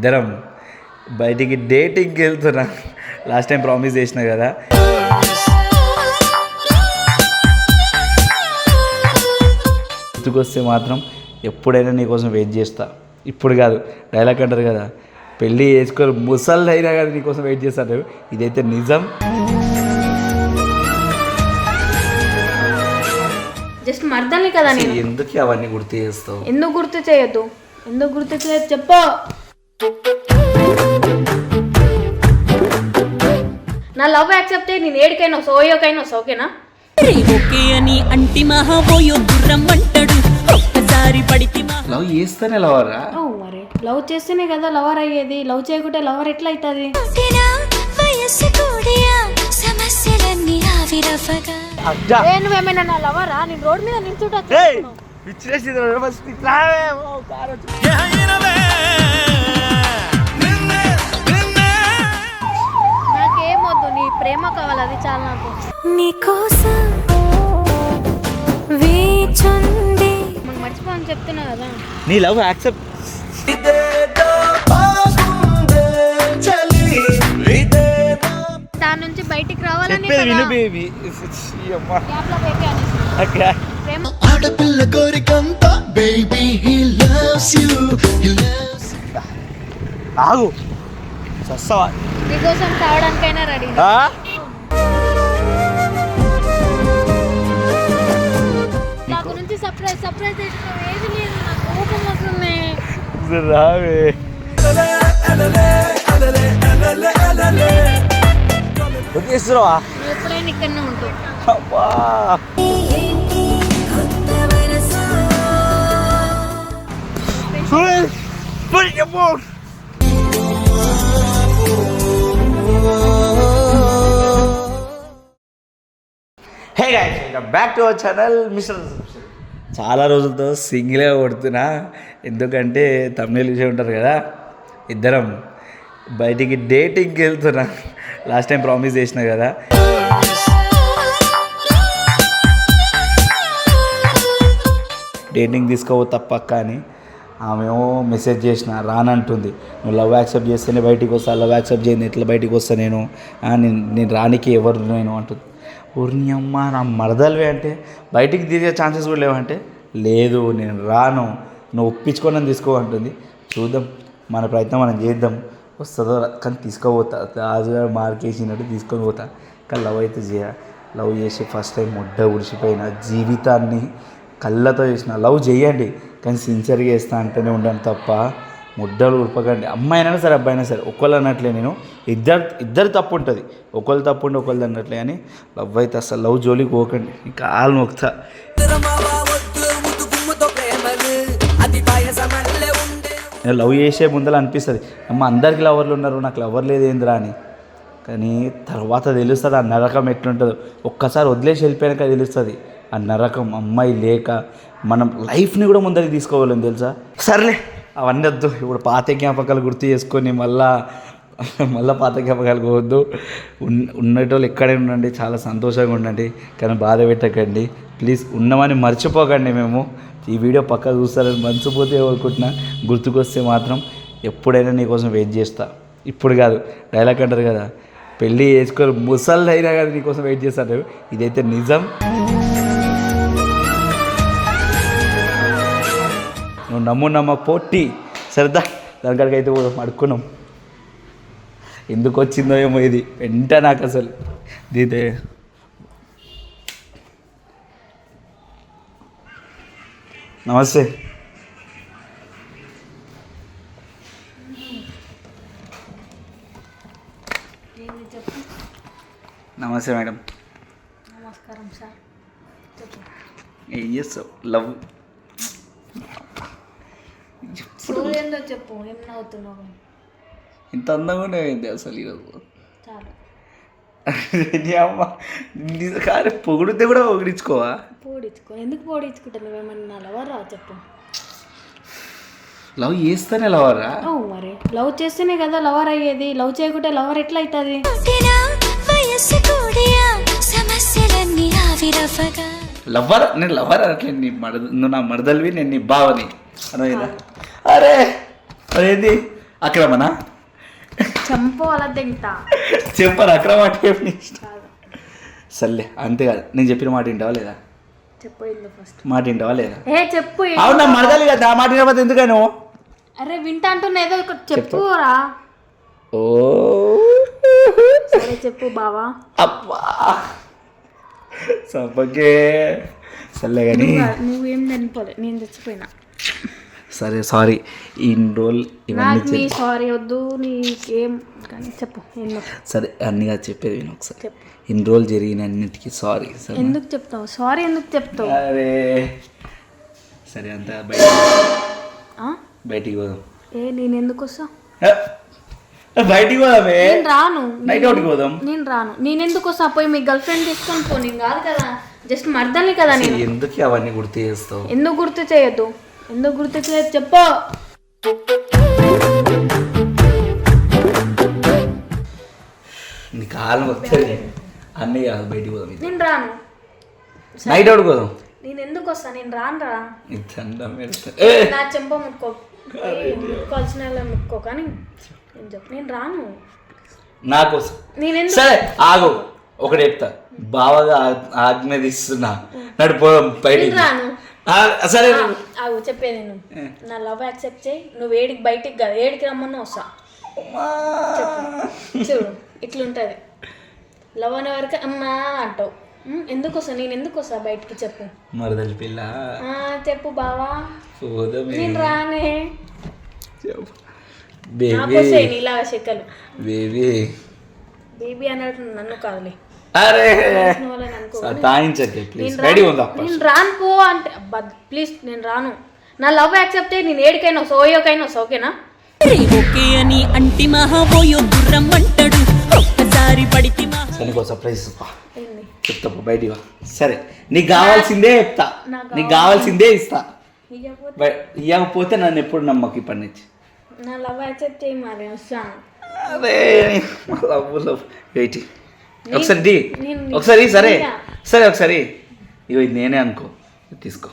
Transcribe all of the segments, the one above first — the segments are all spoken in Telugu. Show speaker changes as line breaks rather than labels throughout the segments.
ఇద్దరం బయటికి డేటింగ్కి వెళ్తున్నా. లాస్ట్ టైం ప్రామిస్ చేసిన కదా. గుర్తుకొస్తే మాత్రం ఎప్పుడైనా నీకోసం వెయిట్ చేస్తా. ఇప్పుడు కాదు డైలాగ్ అంటారు కదా. పెళ్ళి చేసుకొని ముసళ్ళు అయినా కానీ నీకోసం వెయిట్ చేస్తాను ఇదైతే నిజం.
జస్ట్ మర్దాన్ని కదా
ఎందుకు అవన్నీ గుర్తు చేస్తావు?
ఎందుకు గుర్తు చేయొద్దు? ఎందుకు గుర్తు చేయొద్దు? చెప్పు. నా లవ్ యాక్సెప్ట్ నేను ఏడికైనా వస్తా ఓయోకైనా వస్తా ఓకేనా
ఓకే అని అంటి మహాబోయో గుర్రం అంటాడు. ఒక్కసారి పడితే
లవ్ చేస్తేనే లవరా?
ఓ మరి లవ్ చేస్తేనే కదా లవర్ అయ్యేది. లవ్ చేయకుంటే లవర్ ఎట్లా అవుతుంది నువ్వేమైనా నా లవరా? నేను రోడ్ మీద నిల్చుంటా ప్రేమ కావాలి అది చాలా నాకు.
నీకోసం వేచుంది
మనం మర్చిపోని చెప్తున్నా కదా.
నీ లవ్ యాక్సెప్ట్
దాని నుంచి బయటికి రావాలని
చెప్పేది విను బేబీ.
ఆడపిల్ల కోరికంతా baby he loves you he loves
ఆగు. సస్తావా
నీకోసం కావడానికైనా రెడీ
ఆ?
నా గురించి సర్ప్రైజ్ సర్ప్రైజ్ ఏది లేదు నాకు కోపం వస్తుంది.
రావే. వదిలేస్తున్నావా
ఎప్పుడైనా ఇక్కడనే ఉంటావు
అబ్బా. Hey guys welcome back to our channel mister చాలా రోజులతో సింగిలే కొడుతున్నా. ఎందుకంటే తమిళ చూసే ఉంటారు కదా. ఇద్దరం బయటికి డేటింగ్కి వెళ్తున్నా. లాస్ట్ టైం ప్రామిస్ చేసిన కదా. డేటింగ్ తీసుకోవో తప్పక్క అని ఆమెమో మెసేజ్ చేసిన రానంటుంది. నువ్వు లవ్ యాక్సెప్ట్ చేస్తేనే బయటికి వస్తా లవ్ యాక్సెప్ట్ చేయని ఎట్లా బయటికి వస్తా నేను? నేను నేను రానికి ఎవరు నేను? అంటుంది. ఊరిని అమ్మ నా మరదలువే అంటే బయటికి తిరిగే ఛాన్సెస్ కూడా లేవంటే లేదు నేను రాను. నువ్వు ఒప్పించుకొని తీసుకో అంటుంది. చూద్దాం మన ప్రయత్నం మనం చేద్దాం. వస్తుందో కానీ తీసుకోపోతా. రాజుగారు మార్కేసినట్టు తీసుకొని పోతా. కానీ లవ్ అయితే చేయ. లవ్ చేసి ఫస్ట్ టైం ముడ్డ ఉడిచిపోయిన జీవితాన్ని కళ్ళతో చేసిన. లవ్ చేయండి. కానీ సిన్సియర్గా చేస్తా అంటేనే ఉండను తప్ప ముద్దలు ఉడపకండి అమ్మాయి అయినా సరే అబ్బాయి అయినా సరే ఒకళ్ళు అన్నట్లే నేను. ఇద్దరు ఇద్దరు తప్పు ఉంటుంది. ఒకళ్ళు తప్పు ఉండి ఒకళ్ళు అన్నట్లే అని లవ్ అయితే అసలు లవ్ జోలికి పోకండి. ఇంకా ఆలు నొక్తా నేను లవ్ చేసే ముందర అనిపిస్తుంది. అమ్మ అందరికి లవర్లు ఉన్నారు నాకు లవర్ లేదు ఏందిరా అని. కానీ తర్వాత తెలుస్తుంది ఆ నరకం ఎట్లుంటుందో. ఒక్కసారి వదిలేసి వెళ్ళిపోయాక తెలుస్తుంది. ఆ నరకం అమ్మాయి లేక మనం లైఫ్ని కూడా ముందరికి తీసుకోవాలని తెలుసా? సర్లే. అవన్నీ వద్దు. ఇప్పుడు పాత జ్ఞాపకాలు గుర్తు చేసుకొని మళ్ళా మళ్ళీ పాత జ్ఞాపకాలు పోవద్దు. ఉన్న ఉన్నటోళ్ళు ఎక్కడే ఉండండి చాలా సంతోషంగా ఉండండి. కానీ బాధ పెట్టకండి. ప్లీజ్ ఉన్నామని మర్చిపోకండి మేము. ఈ వీడియో పక్క చూస్తారని మర్చిపోతే కోరుకుంటున్నా. గుర్తుకొస్తే మాత్రం ఎప్పుడైనా నీకోసం వెయిట్ చేస్తా. ఇప్పుడు కాదు డైలాగ్ అంటారు కదా. పెళ్ళి చేసుకొని ముసళ్ళు అయినా కానీ నీకోసం వెయిట్ చేస్తాను ఇదైతే నిజం. నమ్ము నమ్మకపో టీ సరదా. దానికాడికి అయితే పోదాం అడుక్కున్నాం ఎందుకు వచ్చిందో ఏమో ఇది. వెంట నాకు అసలు. దీదే నమస్తే. నమస్తే మేడం.
నమస్కారం సార్.
ఏం చేస్తావు? లవ్.
ఏందో చెప్పు ఏం నవ్వుతున్నావు?
ఇంత అందంగా ఉండేది అసలు ఈరోజు
చాలు.
నీ అమ్మ నీ పొగిడితే కూడా పొగిడించుకోవా?
పోడించుకో ఎందుకు పోడించుకుంటా నువ్వేమన్నా లవర్? రా చెప్పు.
లవ్ చేస్తేనే లవరా?
ఓ మరి. లవ్ చేస్తేనే కదా లవర్ అయ్యేది. లవ్ చేయకుంటే లవర్ ఎట్లా అవుతుంది
లవ్వర్? నేను లవ్వర్? అట్లే నీ మరద నువ్వు నా మరదలివి నేను నీ బావని. అర్థమైందా? అరే! అదేంటి అక్రమనా?
చంపో అలా తింటా
చెప్పరు అక్రమ అంటే ఏం నీ ఇష్టం. సర్లే అంతే కాదు నేను చెప్పిన మాట వింటావా లేదా?
చెప్పు ఎందుకు ఫస్ట్
మాట వింటావా లేదా?
ఏ చెప్పు
అవునా మరదలి కదా ఆ మాట వినకపోతే ఎందుకని
అరే వింటా అంటున్నా ఏదో ఒకటి చెప్పురా.
ఓ!
సరే చెప్పు బావా.
అబ్బా! సబ్బకే. సర్లే కానీ
నువ్వేం చనిపోలే నేను చచ్చిపోయినా.
సరే సారీ. ఇన్ని రోజులు ఇవన్నీ
సారీ వద్దు నీకేం కానీ చెప్పు
సరే అన్నిగా చెప్పేది విను ఒకసారి. ఇన్ని రోజులు జరిగిన అన్నిటికీ సారీ సరే
ఎందుకు చెప్తావు? సారీ ఎందుకు చెప్తావు?
అరే. సరే అంతా బయట? బయటికి పోదాం.
ఏ నేను ఎందుకు వస్తా?
బయటికి పోదామే
నేను రాను.
నైట్ అవుట్కి పోదాం.
నేను రాను. నేను ఎందుకు వస్తా? పోయి మీ గర్ల్ ఫ్రెండ్ తీసుకొని పో. నేను కాదు కదా. జస్ట్ మర్దాన్ని కదా నేను.
ఎందుకు అవన్నీ గుర్తు చేస్తావు?
ఎందుకు గుర్తు చేయొద్దు? ఎందుకు గుర్తు చేయొద్దు చెప్పు.
నీ కాలం వస్తుంది అన్నీ కాదు బయటికి పోదాం.
నేను రాను.
నైట్ అవుట్కి పోదాం?
నేను ఎందుకు వస్తా? నేను రాను రా.
దండం పెడతా. ఏ
నా చెంప ముక్కో ఏ, ముక్కో కానీ నేను చెప్పు? నేను రాను.
నా కోసం.
నేను ఎందుకు?
సరే ఆగు. ఒకటి చెప్తా. బావగా ఆజ్ఞాదిస్తున్నా నడు పోదాం బయటికి.
నేను రాను.
ఆ, సరే.
ఆగు చెప్పేది నేను. నా లవ్ యాక్సెప్ట్ చేయి నువ్వు ఏడికి బయటికి కాదు ఏడికి రమ్మన్నా వస్తా. చూడు ఇట్లుంటది. లవ్ అనే వరకు అమ్మా అంటావు. ఎందుకు వస్తా? నేను ఎందుకు వస్తా బయటికి? చెప్పు.
మరదలి పిల్ల.
ఆ, చెప్పు బావా. నేను రానే.
బేబీ.
నీలాగా చెక్కలు.
బేబీ.
బేబీ అన్నట్టు నన్ను కాదులే.
అరే. ప్లీజ్
నేను
రెడీ
రాను.
ఉందా
నేను రాను పో అంటే ప్లీజ్ నేను రాను. నా లవ్ యాక్సెప్ట్ అయ్యి నేను ఏడికైనా ఓకేనా
రే ఓకే అని అంటి మహాబోయో గుర్రం అంటాడు ఒక్కసారి పడితే మహా
సరే సర్ప్రైజ్ చెప్తా పో, బయటికి వా సరే నీకు కావాల్సిందే చెప్తా.
నాకు
కావాల్సిందే ఇస్తా. ఇవ్వకపోతే నన్ను ఎప్పుడు నమ్మకు ఇప్పటి నుంచి.
నా లవ్ యాక్సెప్ట్ చేయి మరి వస్తాను.
అరే లవ్ లవ్ వెయిట్ ఒకసారి
నేను-
ఒకసారి సరే. సరే ఒకసారి ఇగో ఇది నేనే అనుకో. తీసుకో.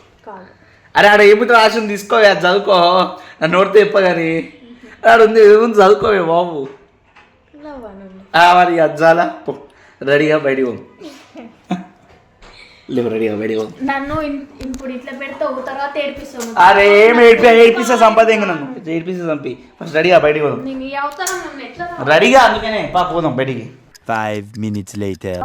అరే ఆడ ఏమిటి రాసింది తీసుకో అది చదువుకో. నన్ను నోడితే చెప్పగాని ఆడ ఉంది ఏముంది చదువుకోవే బాబు. మరి అజ్జాలా పో రెడీగా బయటికి పో. లేవు రెడీగా బయటికి పో.
నన్ను ఇప్పుడు ఇట్లా పెడతావు తర్వాత ఏడిపిస్తావు.
అరే ఏం ఏడిపి ఏడిపిస్తే సంపద ఇంక నన్ను. ఏడిపిస్తే చంపి ఫస్ట్ రెడీగా బయటికి పోదాం రెడీగా అందుకనే పా పోదాం బయటికి.
Five minutes later.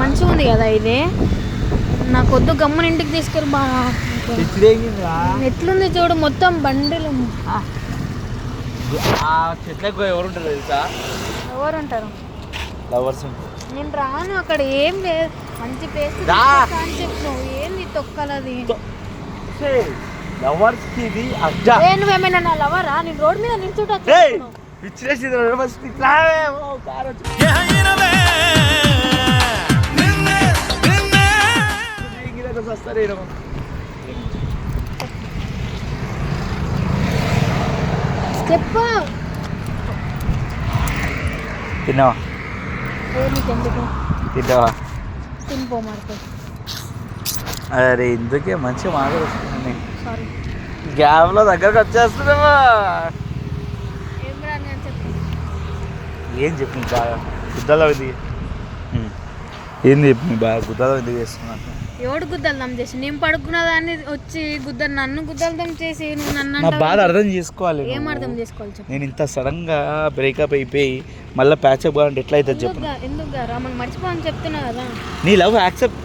మంచిగా ఉంది కదా ఇది? నాకు వద్దు గమ్మున ఇంటికి తీసుకెళ్ళి బాగా ఎట్లుంది చూడు మొత్తం బండిలు.
ఆ. చెట్లకు ఎవరు ఉంటారు తెలుసా
ఎవరు ఉంటారు.
లవర్స్
నేను రాను అక్కడ ఏం లేదు. మంచి ప్లేస్
రా.
అని చెప్పినావు ఏంది తొక్కలది?
లవర్స్కి ఇది అజ్జా.
ఏ నువ్వేమైనా నా లవరా నేను రోడ్ మీద నిల్చుంటా
పిచ్చిలేసి ఫస్ట్ ఇట్లా ఓ, కారు వచ్చి- దిగినాక చస్తారు ఈడ.
చెప్పు.
తిన్నావా?
ఏ
తిన్నావా
తినిపో
అరే ఇందుకే మంచిగా మాట్లాడుతున్నాను.
సారీ
గ్యాప్లో దగ్గరకు వచ్చేస్తున్నావా?
ఏం చెప్పు.
ఏం బాగా? గుద్దలో ఇది. ఏంది చెప్పు బాగా? గుద్దలో ఎందుకు చేస్తున్నాను
ఎవడు గుద్దల్దాం చేసి? నేను పడుకున్న దాన్ని వచ్చి గుద్ద నన్ను గుద్దల్దాం చేసి నువ్వు నన్ను
నా. బాధ అర్థం చేసుకోవాలి
ఏం. అర్థం చేసుకోవాలి చెప్పు.
నేను ఇంత సడన్గా బ్రేకప్ అయిపోయి మళ్ళీ ప్యాచప్ కావాలంటే ఎట్లా అవుతుంది చెప్పు.
ఎందుకు రా మనం మర్చిపోవని చెప్తున్నా కదా.
నీ లవ్ యాక్సెప్ట్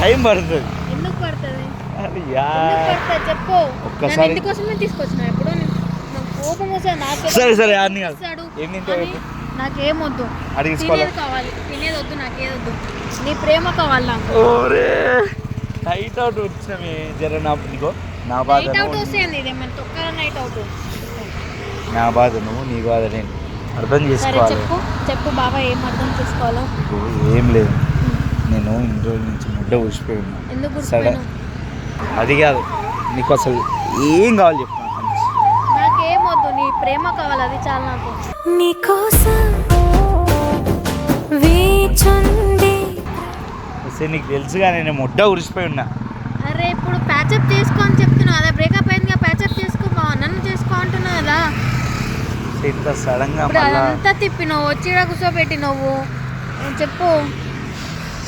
టైం పడుతుంది.
ఎందుకు పడుతుంది? చెప్పు.
ఒక్కసారి-
తీసుకొచ్చిన ఎప్పుడు? నాకు కోపం వస్తుంది నాకు
సరే సరే అన్ని ఏం తింటావు
నాకేమొద్దు? తినేది కావాలి. తినేది వద్దు నాకేదొద్దు. నీ ప్రేమ కావాలి నాకు.
ఓరే. నైట్ అవుట్ వచ్చినవి జర నా నీకో? నా బాధ
నైట్ అవుట్ వస్తుంది ఇదేమైనా తొక్కల నైట్ అవుట్
నా బాధ నువ్వు నీ బాధ నేను. అర్థం చేసుకోవాలి.
చెప్పు. చెప్పు బాబా ఏం అర్థం చేసుకోవాలో.
ఏం లేదు. నేను ఇన్ని రోజుల నుంచి ముడ్డ ఊసిపోయి ఉన్నా.
ఎందుకు
సడన్ అది కాదు. నీకు అసలు ఏం కావాలి చెప్పు
నీ ప్రేమ కావాలి అది చాలు నాకు.
నీకోసం వేచుంది
అసలు నీకు తెలుసుగా నేను మొడ్డ ఉరిసిపోయి ఉన్నా.
అరే ఇప్పుడు ప్యాచప్ చేసుకో అని చెప్తున్నా అదే బ్రేకప్ అయిందిగా ప్యాచప్ చేసుకో బావ నన్ను చేసుకో అంటున్నా కదా.
ఇంత సడన్గా
ఇప్పుడు
మళ్ళా
అదంతా తిప్పినావు వచ్చి ఈడ కూర్చోబెట్టి నువ్వు చెప్పు.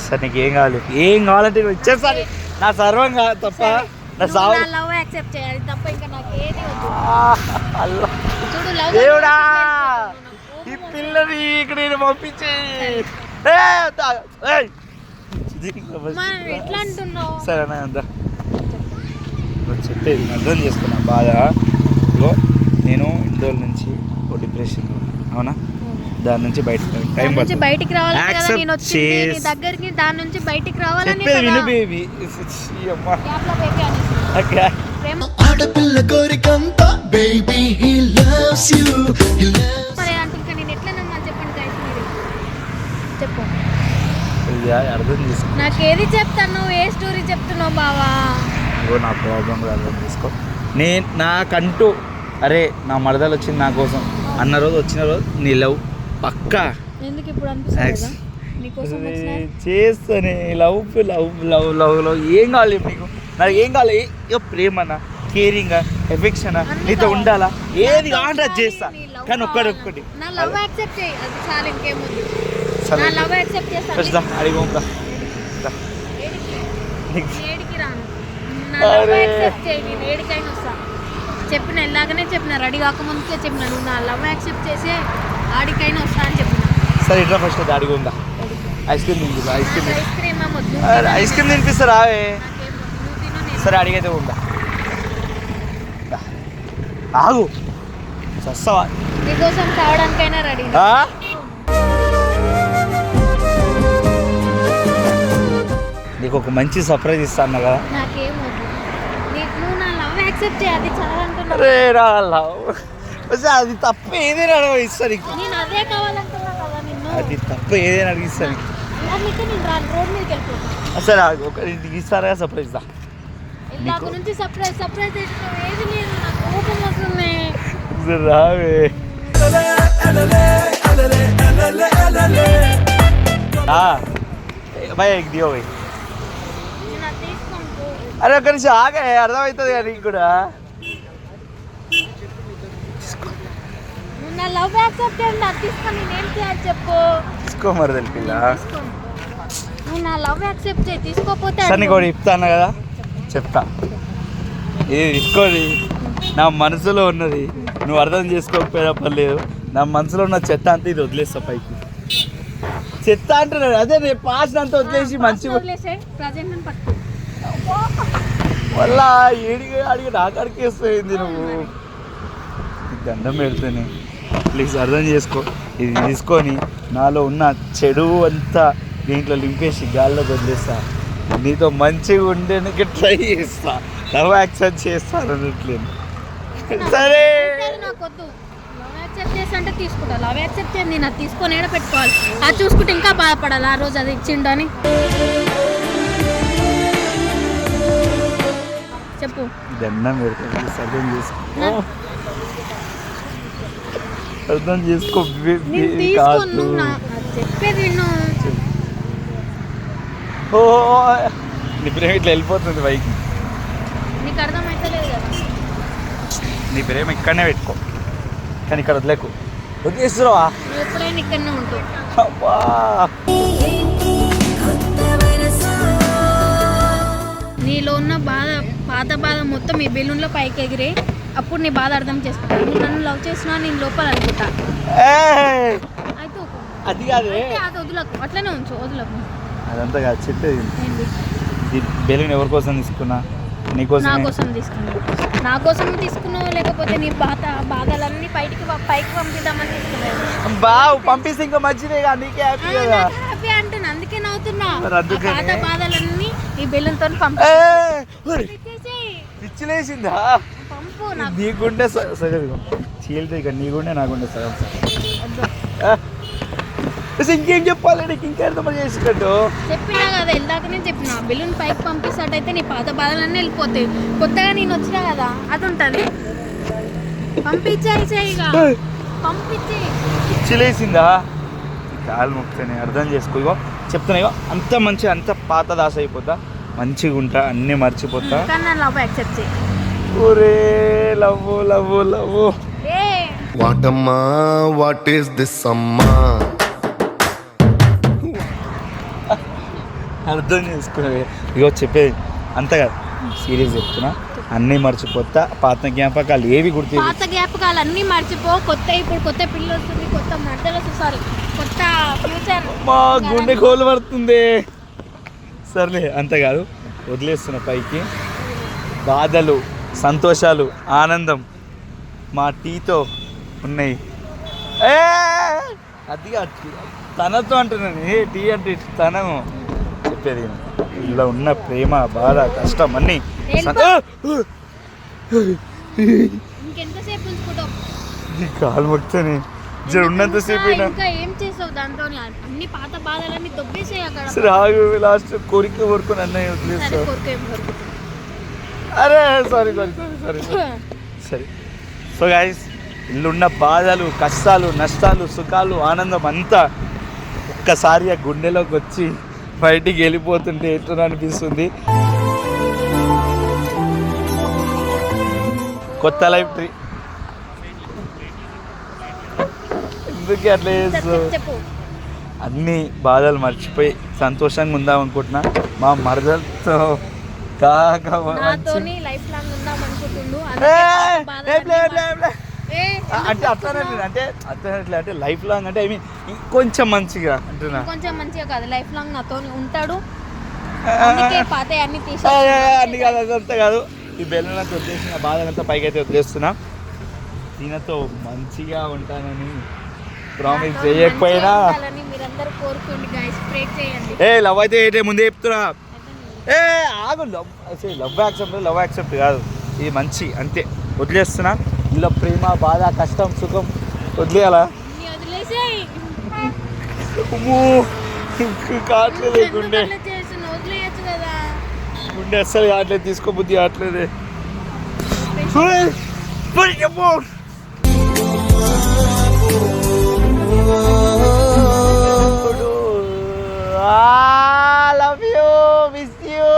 సార్ నీకు ఏం కావాలి? ఏం కావాలంటే నువ్వు ఇచ్చేసారి నా సర్వం కాదు తప్ప నా
నువ్వు
సావు
నా లవ్ యాక్సెప్ట్ చేయాలి తప్ప ఇంకా
దేవుడా! ఈ పిల్లని ఇక్కడ నేను పంపించే
మరి ఎట్లా అంటున్నావు?
సరే అన్న అంతా ఇప్పుడు చెప్పేది నేను అర్థం చేసుకున్నా బాధ. నేను ఇండోర్ నుంచి ఓ డిప్రెషన్ అవునా? దాని నుంచి బయటకు టైం
నుంచి బయటికి రావాలని కదా నేను
చేస్-
దగ్గరికి దాని నుంచి బయటికి రావాలని
చెప్పేది విను
కదా
బేబీ అమ్మా. ఓకే
ఆడపిల్ల కోరికంతా baby he loves you he loves
మరి నేను ఎట్లా నమ్మాలి చెప్పండి మీరు? చెప్పు.
ఇది అర్థం చేసుకో.
నాకు ఏది చెప్తాను నువ్వు ఏ స్టోరీ చెప్తున్నావు బావా?
ఇగో నా ప్రాబ్లం అర్థం చేసుకో. నేను నాకంటూ అరే నా మరదలు వచ్చింది నా కోసం. అన్న రోజు వచ్చిన రోజు నీ లవ్ పక్కా.
ఎందుకు ఇప్పుడు అనిపిస్తుంది
చేస్తానే love love love love love ఏం కావాలి నీకు? నాకు ఏం కావాలి? ఇక ప్రేమనా కేరింగ్ ఎఫెక్షన్ నీతో. ఉండాలా? ఏది అది
ఉండాలి,
చేస్తా. కానీ
కావాలి.
ఒక్కటి. సరే
వస్తా. చెప్పిన ఇలాగనే చెప్పిన రెడీ కాకముందుకే చెప్పిన నువ్వు నా లవ్ యాక్సెప్ట్ చేసి ఆడికైనా వస్తా అని చెప్పిన.
సరే ఇట్లా ఫస్ట్ అది అడిగోందా ice cream తింటుందా ice cream.
Ice cream
ice cream తినిపిస్తారా అవే
నాకేం వద్దు. నువ్వు తిను నేను
సరే అడిగైతే ఉందా. ఆగు.
కావడానికైనా రెడీ.
ఆ? నీకు ఒక మంచి సర్ప్రైజ్ ఇస్తాను కదా. అరే రా లవ్. అది తప్ప ఏదైనా అడగ
అదే కదా
తప్ప ఏదైనా అడిగిస్తా నీకు.
అందుకే నేను రాను రోడ్ మీదకి వెళ్ళిపోతాను
అసలు ఆగు. ఒక ఇస్తారా సర్ప్రైజ్ దా.
ఇందాక నుంచి సర్ప్రైజ్ సర్ప్రైజ్ ఏది లేదు నాకు కోపం వస్తుంది.
రావే. భయ దియో భయ్ అరే ఒక్క నిమిషం ఆగే అర్థమవుతుంది కదా నీకు కూడా.
నా లవ్ యాక్సెప్ట్ చేయండి అది తీసుకొని నేనేం చేయాలి చెప్పు.
తీసుకో మరదలి పిల్ల.
నా లవ్ యాక్సెప్ట్ చేయి తీసుకోకపోతే
సరే నీకు చెప్తాను కదా. చెప్తా. ఇది తీసుకోని నా మనసులో ఉన్నది. నువ్వు అర్థం చేసుకోకపోయినా పర్లేదు. నా మనసులో ఉన్న చెత్త అంతా ఇది వదిలేస్తా పైకి. చెత్త అంటున్నాడు. అదే రేపు పాస్ అంతా వదిలేసి
పట్టుకో.
మళ్ళా ఏడిగా అడిగి నాకు అడిగేస్తుంది నువ్వు. దండం పెడితేనే. ప్లీజ్ అర్థం చేసుకో. ఇది తీసుకొని నాలో ఉన్న చెడు అంతా దీంట్లో లింపేసి గాల్లో వదిలేస్తా. నీతో మంచిగా ఉండేందుకు ట్రై చేస్తా. లవ్ యాక్సెప్ట్ చేస్తాను అన్నట్లేదు సరే.
సరే నాకు వద్దు లవ్ యాక్సెప్ట్ చేసి అంటే తీసుకుంటా. లవ్ యాక్సెప్ట్ చేయండి. నేను అది తీసుకొని ఏడ పెట్టుకోవాలి? అది చూసుకుంటే ఇంకా బాధపడాలి. ఆ రోజు అది ఇచ్చిండు అని. చెప్పు.
దండం అర్థం చేసుకో. అర్థం
చెప్పేది విను.
ఓ నీ ప్రేమ ఇట్లా వెళ్ళిపోతుంది పైకి.
నీకు అర్థమైతలేదు కదా?
నీ ప్రేమ ఇక్కడనే పెట్టుకో. కానీ ఇక్కడ వదిలేకు. వదిలేస్తున్నావా?
నువ్వు ఎప్పుడైనా ఇక్కడనే ఉంటావు
అబ్బా.
నీలో ఉన్న బాధ పాత బాధ మొత్తం ఈ బెలూన్లో పైకి ఎగిరే అప్పుడు నీ బాధ అర్థం చేసుకుంటా. నువ్వు నన్ను లవ్ చేసినా నేను లోపల అనుకుంటా.
ఏయ్!
అయితే.
అది కాదే.
అయితే అది వదులకు. అట్లనే ఉంచు వదులకు.
అదంతా కాదు ఈ బెలూన్ ఎవరి కోసం తీసుకున్నా?
నా
నీకోసం
కోసం తీసుకున్నావు నా కోసం తీసుకున్నావు లేకపోతే నీ బాధ బాధలన్నీ బయటికి పైకి పంపిద్దామని తీసుకున్నావు.
బావు పంపిస్తే ఇంకా మంచిదే కదా నీకే హ్యాపీ కదా.
హ్యాపీ అంటున్నా అందుకే నవ్వుతున్నా. పాత బాధలన్నీ ఈ బెలూన్తో పంపి.
పిచ్చిలేసిందా? నీకుండే సగం చీలితే ఇక నీకుండే నాకుండే సగం అసలు ఇంకేం చెప్పాలి? నీకు ఇంకా అర్థం చేసినట్టు
చెప్పినా కదా ఇందాక నేను చెప్పిన బెలూన్ పైకి పంపిస్తాడైతే నీ పాత బాధలన్నీ వెళ్ళిపోతాయి. కొత్తగా నేను వచ్చినా కదా అది ఉంటుంది పంపించాయి. పంపించే
చిలేసిందా కాలు మొక్కుతానే అర్థం చేసుకో ఇగో చెప్తున్నా ఇగో అంత మంచి అంత పాత దాస అయిపోతా మంచిగా ఉంటా అన్నీ మర్చిపోతా.
లవ్
ఒరే లవ్వు లవ్వు
ఏ.
వాటమ్మా వాట్ ఈస్ దిస్ అమ్మా?
అర్థం చేసుకునేవి ఇగో చెప్పేది అంత కాదు. సీరియస్ చెప్తున్నా. అన్నీ మర్చిపోతా. పాత జ్ఞాపకాలు ఏవి గుర్తు
పాత జ్ఞాపకాలు అన్నీ మర్చిపో. కొత్త ఇప్పుడు కొత్త పిల్లలు వస్తుంది కొత్త మధ్యలో వస్తుంది కొత్త ఫ్యూచర్
మా గుండె కోలు పడుతుంది. సర్లే అంత కాదు. వదిలేస్తున్న పైకి. బాధలు సంతోషాలు ఆనందం మా టీతో ఉన్నాయి. ఏ! అది. తనతో అంటున్నాను. ఏ టీ అంటే తనము? చెప్పేది. ఇలా ఉన్న ప్రేమ బాధ కష్టం అన్నీ కాలు మొక్తని జర ఉన్నంతసేపు సరే ఆగు లాస్ట్ కోరిక కోరుకొని అన్నయ్య వదిలేస్తా అరే సారీ సారీ సారీ సారీ సరే. సో గాయస్ ఇల్లున్న బాధలు కష్టాలు నష్టాలు సుఖాలు ఆనందం అంతా ఒక్కసారి ఆ గుండెలోకి వచ్చి బయటికి వెళ్ళిపోతుంటే ఎట్లా అనిపిస్తుంది. కొత్త లైఫ్ ట్రీ. ఎందుకు అట్లా చేస్తావు అన్ని బాధలు మర్చిపోయి సంతోషంగా ఉందాం అనుకుంటున్నా. మా మరదలతో కాక మంచి- అంటే అట్లనే అంటే అట్లనే అంటే లైఫ్ లాంగ్ అంటే ఐ మీన్ ఇంకొంచెం మంచిగా అంటున్నా.
కొంచెం మంచిగా కాదు. లైఫ్ లాంగ్ నాతో ఉంటాడు. అన్ని
కాదు. అదంతా కాదు. ఈ బెల్లంతా వదిలేసిన బాధనంతా పైకి అయితే వదిలేస్తున్నా. దీనితో మంచిగా ఉంటానని ప్రామిస్ చేయకపోయినా. ఏ లవ్ అయితే ఏంటి ముందే చెప్తున్నా. ఏ ఆగు లవ్ అసలు లవ్ యాక్సెప్ట్ లవ్ యాక్సెప్ట్ కాదు. ఇది మంచి అంతే. వదిలేస్తున్నా. ఇలా ప్రేమ బాధ కష్టం సుఖం వదిలేయాలా? కావట్లేదు గుండె. గుండె అస్సలు కావట్లేదు తీసుకో బుద్ధి కావట్లేదు love you, miss you.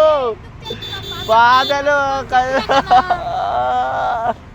బాధలు